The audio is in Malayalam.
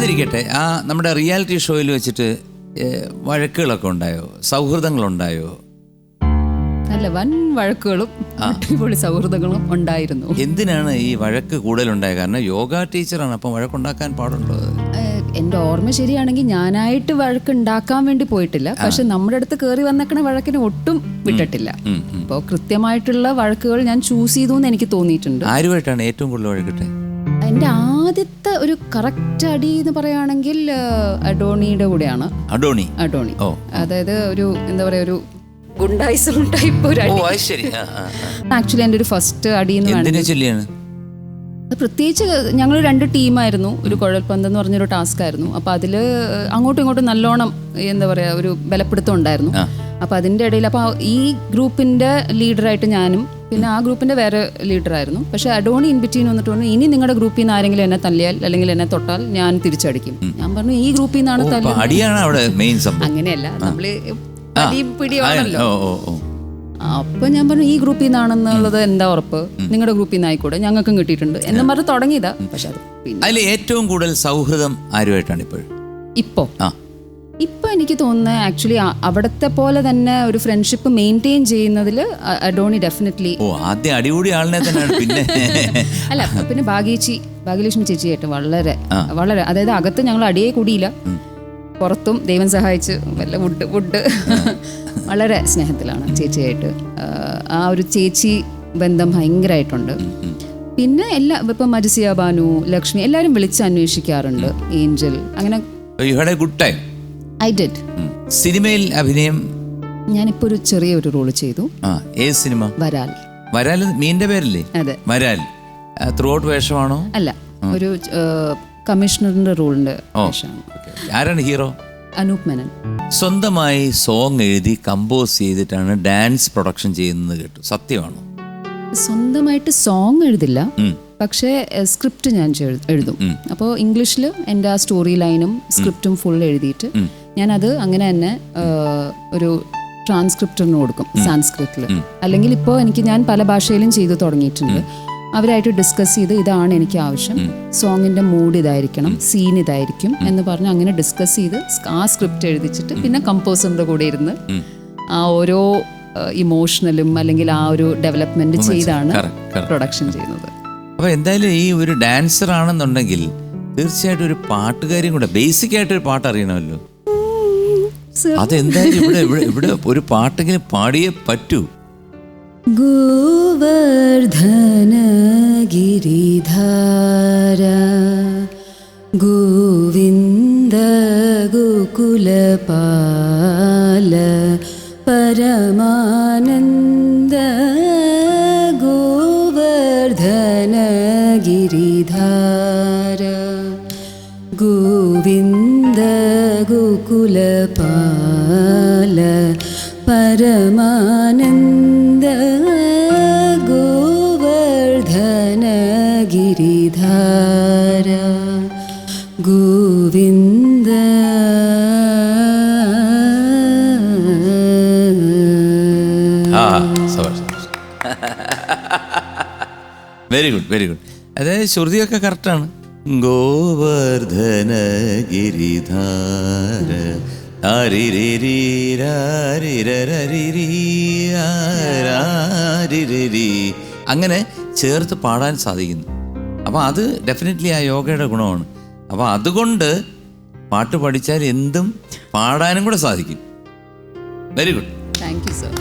അതിരിക്കട്ടെ ആ നമ്മുടെ റിയാലിറ്റി ഷോയിൽ വെച്ചിട്ട് വഴക്കുകളൊക്കെ ഉണ്ടായോ? സൗഹൃദങ്ങളുണ്ടായോ? അല്ല വൻ വഴക്കുകളും അടിപൊളി സൗഹൃദങ്ങളും ഉണ്ടായിരുന്നു. എന്തിനാണ് ഈ വഴക്ക് കൂടുതലുണ്ടായത്? കാരണം യോഗ ടീച്ചറാണ് അപ്പം വഴക്കുണ്ടാക്കാൻ പാടുണ്ടോ എന്റെ എന്റെ ഓർമ്മ ശരിയാണെങ്കിൽ ഞാനായിട്ട് വഴക്കുണ്ടാക്കാൻ വേണ്ടി പോയിട്ടില്ല. പക്ഷെ നമ്മുടെ അടുത്ത് കയറി വന്നേക്കണ വഴക്കിന് ഒട്ടും വിട്ടിട്ടില്ല. അപ്പോൾ കൃത്യമായിട്ടുള്ള വഴക്കുകൾ ഞാൻ ചൂസ് ചെയ്തു എന്ന് എനിക്ക് തോന്നിയിട്ടുണ്ട്. ആരുമായിട്ടാണ് ഏറ്റവും കൂടുതൽ വഴക്കിട്ടെ? എന്റെ ആദ്യത്തെ ഒരു കറക്റ്റ് അടി എന്ന് പറയുകയാണെങ്കിൽ അഡോണിയുടെ കൂടെയാണ്. അഡോണി? അഡോണി. ഓ. അതായത് ഒരു എന്താ പറയുക ഒരു ഗുണ്ടായിസം ടൈപ്പ് ഒരു. ആക്ച്വലി എന്റെ ഒരു ഫസ്റ്റ് അടി എന്ന് പറയുന്നത് പ്രത്യേകിച്ച് ഞങ്ങൾ രണ്ട് ടീമായിരുന്നു. ഒരു കുഴൽപ്പന്ത് എന്ന് പറഞ്ഞൊരു ടാസ്ക് ആയിരുന്നു. അപ്പോൾ അതിൽ അങ്ങോട്ടും ഇങ്ങോട്ടും നല്ലോണം എന്താ പറയുക ഒരു ബലപ്പെടുത്തം ഉണ്ടായിരുന്നു. അപ്പൊ അപ്പോൾ അതിന്റെ ഇടയിൽ അപ്പോൾ ഈ ഗ്രൂപ്പിന്റെ ലീഡറായിട്ട് ഞാനും പിന്നെ ആ ഗ്രൂപ്പിന്റെ വേറെ ലീഡറായിരുന്നു പക്ഷേ അഡോണി ഇൻ ബിറ്റ്വീൻ വന്നിട്ട് പറഞ്ഞു ഇനി നിങ്ങളുടെ ഗ്രൂപ്പിൽ നിന്ന് ആരെങ്കിലും എന്നെ തല്ലിയാൽ അല്ലെങ്കിൽ എന്നെ തൊട്ടാൽ ഞാൻ തിരിച്ചടിക്കും. ഞാൻ പറഞ്ഞു ഈ ഗ്രൂപ്പിൽ നിന്നാണ് തല്ലുന്നത്. അങ്ങനെയല്ല നമ്മൾ പിടിയാണല്ലോ അപ്പൊ ഞാൻ പറഞ്ഞു ഈ ഗ്രൂപ്പിൽ നിന്നാണെന്നുള്ളത് എന്താ ഉറപ്പ്? നിങ്ങളുടെ ഗ്രൂപ്പിൽ നിന്ന് ആയിക്കോട്ടെ ഞങ്ങൾക്കും കിട്ടിയിട്ടുണ്ട്. എന്ന് പറഞ്ഞ് തുടങ്ങിയതാ. പക്ഷെ അത് അതിൽ ഏറ്റവും കൂടുതൽ സൗഹൃദം ആരുമായിട്ടാണ് ഇപ്പോൾ ഇപ്പോ? ആ ഇപ്പൊ എനിക്ക് തോന്നുന്നത് ആക്ച്വലി അവിടത്തെ പോലെ തന്നെ ഒരു ഫ്രണ്ട്ഷിപ്പ് മെയിന്റെയിൻ ചെയ്യുന്നതിൽ അഡോണി ഡെഫിനറ്റ്ലി ഓ ആദ്യം അടികൂടി ആളിനെ തന്നെയാണ്. പിന്നെ അല്ല പിന്നെ ഭാഗ്യേച്ചി ഭാഗ്യലക്ഷ്മി ചേച്ചിയായിട്ട് വളരെ വളരെ അതായത് അകത്ത് ഞങ്ങൾ അടിയെ കൂടിയില്ല. പുറത്തും ദൈവം സഹായിച്ച് വല്ല വുഡ് വുഡ് വളരെ സ്നേഹത്തിലാണ് ചേച്ചിയായിട്ട്. ആ, ഒരു ചേച്ചി ബന്ധം ഭയങ്കരമായിട്ടുണ്ട് പിന്നെ എല്ലാ ഇപ്പം മരിസിയ ബാനു ലക്ഷ്മി എല്ലാവരും വിളിച്ച് അന്വേഷിക്കാറുണ്ട്. ഏഞ്ചൽ അങ്ങനെ ഗുഡ് ടൈം ഐ ഡിഡ് സിനിമയിൽ അഭിനയം? ഞാനിപ്പോൾ ഒരു ചെറിയൊരു റോൾ ചെയ്തു. ആ ഏത് സിനിമ? വരാൽ. വരാൽ മീന്റെ പേരല്ലേ? അതെ. വരാൽ. ത്രൂ ഔട്ട് വേഷമാണോ? അല്ല ഒരു കമ്മീഷണറിന്റെ റോളിന്റെ ആരാണ് ഹീറോ? അനൂപ് മേനൻ. സ്വന്തമായി സോങ് എഴുതി കമ്പോസ് ചെയ്തിട്ടാണ് ഡാൻസ് പ്രൊഡക്ഷൻ ചെയ്യുന്നത് കേട്ടു. സത്യമാണോ? സ്വന്തമായിട്ട് സോങ് എഴുതില്ല. പക്ഷേ സ്ക്രിപ്റ്റ് ഞാൻ എഴുതും. അപ്പോൾ ഇംഗ്ലീഷിൽ എന്റെ ആ സ്റ്റോറി ലൈനും സ്ക്രിപ്റ്റും ഫുൾ എഴുതിയിട്ട് ഞാനത് അങ്ങനെ തന്നെ ഒരു ട്രാൻസ്ക്രിപ്റ്ററിന് കൊടുക്കും സാൻസ്ക്രിറ്റിൽ അല്ലെങ്കിൽ ഇപ്പോൾ എനിക്ക് ഞാൻ പല ഭാഷയിലും ചെയ്തു തുടങ്ങിയിട്ടുണ്ട്. അവരായിട്ട് ഡിസ്കസ് ചെയ്ത് ഇതാണ് എനിക്ക് ആവശ്യം. സോങ്ങിന്റെ മൂഡ് ഇതായിരിക്കണം സീൻ ഇതായിരിക്കും എന്ന് പറഞ്ഞ് അങ്ങനെ ഡിസ്കസ് ചെയ്ത് ആ സ്ക്രിപ്റ്റ് എഴുതിച്ചിട്ട് പിന്നെ കമ്പോസറിന്റെ കൂടെ ഇരുന്ന് ആ ഓരോ ഇമോഷണലും അല്ലെങ്കിൽ ആ ഒരു ഡെവലപ്മെന്റ് ചെയ്താണ്. പ്രൊഡക്ഷൻ ചെയ്യുന്നത്. അപ്പൊ എന്തായാലും ഈ ഒരു ഡാൻസർ ആണെന്നുണ്ടെങ്കിൽ തീർച്ചയായിട്ടും ഒരു പാട്ടുകാരിയും കൂടെ ബേസിക് ആയിട്ട് ഒരു പാട്ട് അറിയണമല്ലോ അതെന്തായാലും ഇവിടെ ഇവിടെ ഇവിടെ ഒരു പാട്ടെങ്കിലും പാടിയേ പറ്റൂ. ഗോവർധന ഗിരിധാര ഗോവിന്ദ ഗോകുലപാല പരമാനന്ദ ഗോവർധന ഗിരിധാര ഗോവിന്ദ ഗോകുലപാല പരമാനന്ദ ഗോവർദ്ധന ഗിരിധാര ഗോവിന്ദ ആ വെരി ഗുഡ് വെരി ഗുഡ് അതായത് ശ്രുതിയൊക്കെ കറക്റ്റാണ് ഗോവർദ്ധന ഗിരിധാര അങ്ങനെ ചേർത്ത് പാടാൻ സാധിക്കുന്നു. അപ്പോൾ അത് ഡെഫിനറ്റ്ലി ആ യോഗയുടെ ഗുണമാണ്. അപ്പോൾ അതുകൊണ്ട് പാട്ട് പഠിച്ചാൽ എന്തും പാടാനും കൂടെ സാധിക്കും. Very good thank you sir